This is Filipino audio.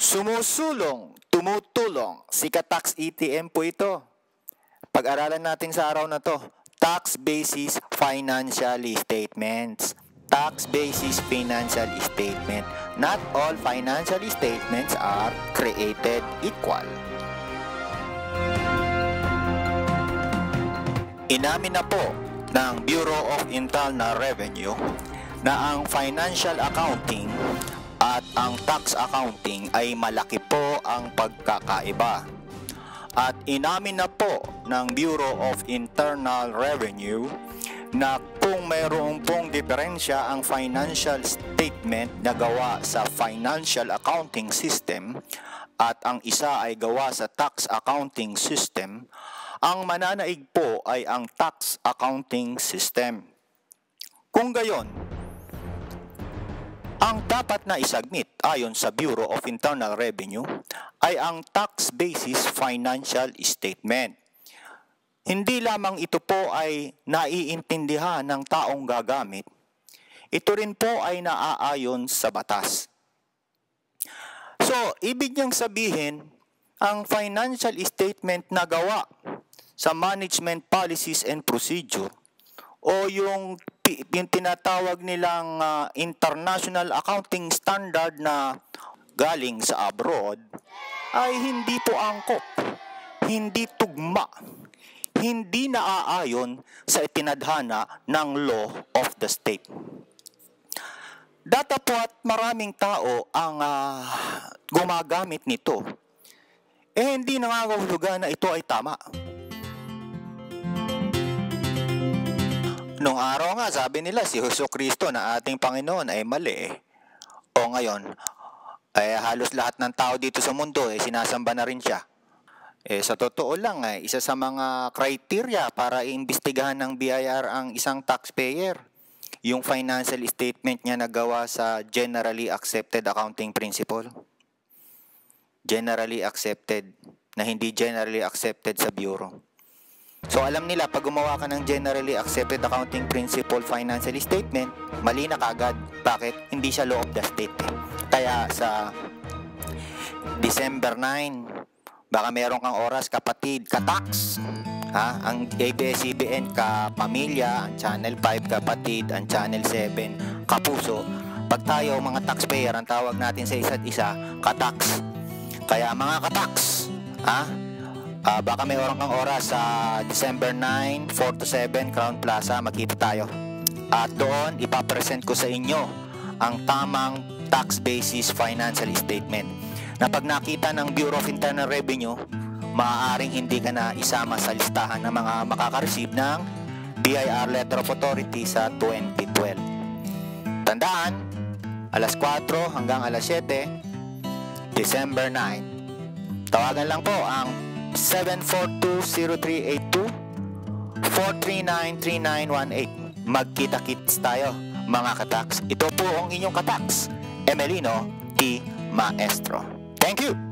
Sumusulong, tumutulong, si Katax ETM po ito. Pag-aralan natin sa araw na to, tax basis financial statements. Tax basis financial statement. Not all financial statements are created equal. Inamin na po ng Bureau of Internal Revenue na ang financial accounting at ang tax accounting ay malaki po ang pagkakaiba. At inamin na po ng Bureau of Internal Revenue na kung mayroong pong diferensya ang financial statement na gawa sa financial accounting system at ang isa ay gawa sa tax accounting system, ang mananaig po ay ang tax accounting system. Kung gayon, ang dapat na isubmit ayon sa Bureau of Internal Revenue ay ang tax basis financial statement. Hindi lamang ito po ay naiintindihan ng taong gagamit, ito rin po ay naaayon sa batas. So, ibig niyang sabihin, ang financial statement na gawa sa management policies and procedure o yung yung tinatawag nilang uh, international accounting standard na galing sa abroad ay hindi po angkop, hindi tugma, hindi naaayon sa itinadhana ng law of the state. Data po at maraming tao ang uh, gumagamit nito. Eh hindi nangangahulugan na ito ay tama. Nung araw nga, sabi nila si Hesus Kristo na ating Panginoon ay mali. O ngayon, ay halos lahat ng tao dito sa mundo ay sinasamba na rin siya. Eh, sa totoo lang, eh, isa sa mga criteria para iimbestigahan ng BIR ang isang taxpayer, yung financial statement niya nagawa sa Generally Accepted Accounting Principle. Generally accepted, na hindi generally accepted sa Bureau. So alam nila pag gumawa ka ng generally accepted accounting principle financial statement, mali na kagad. Bakit? Hindi siya law of the state. Eh. Kaya sa December 9, baka meron kang oras kapatid, katax. Ha? Ang ABS-CBN kapamilya, ang Channel 5 kapatid, ang Channel 7 kapuso. Pag tayo mga taxpayer, ang tawag natin sa isa't isa, katax. Kaya mga katax, ha? Uh, baka may orang kang oras sa December 9, 4 to 7, Crown Plaza, magkita tayo. At doon, ipapresent ko sa inyo ang tamang tax basis financial statement na pag nakita ng Bureau of Internal Revenue, maaaring hindi ka na isama sa listahan ng mga makaka-receive ng BIR Letter of Authority sa 2012. Tandaan, alas 4 hanggang alas 7, December 9. Tawagan lang po ang 742-0382 439-3918 Magkita-kits tayo mga kataks Ito po ang inyong kataks Emelino T. Maestro Thank you!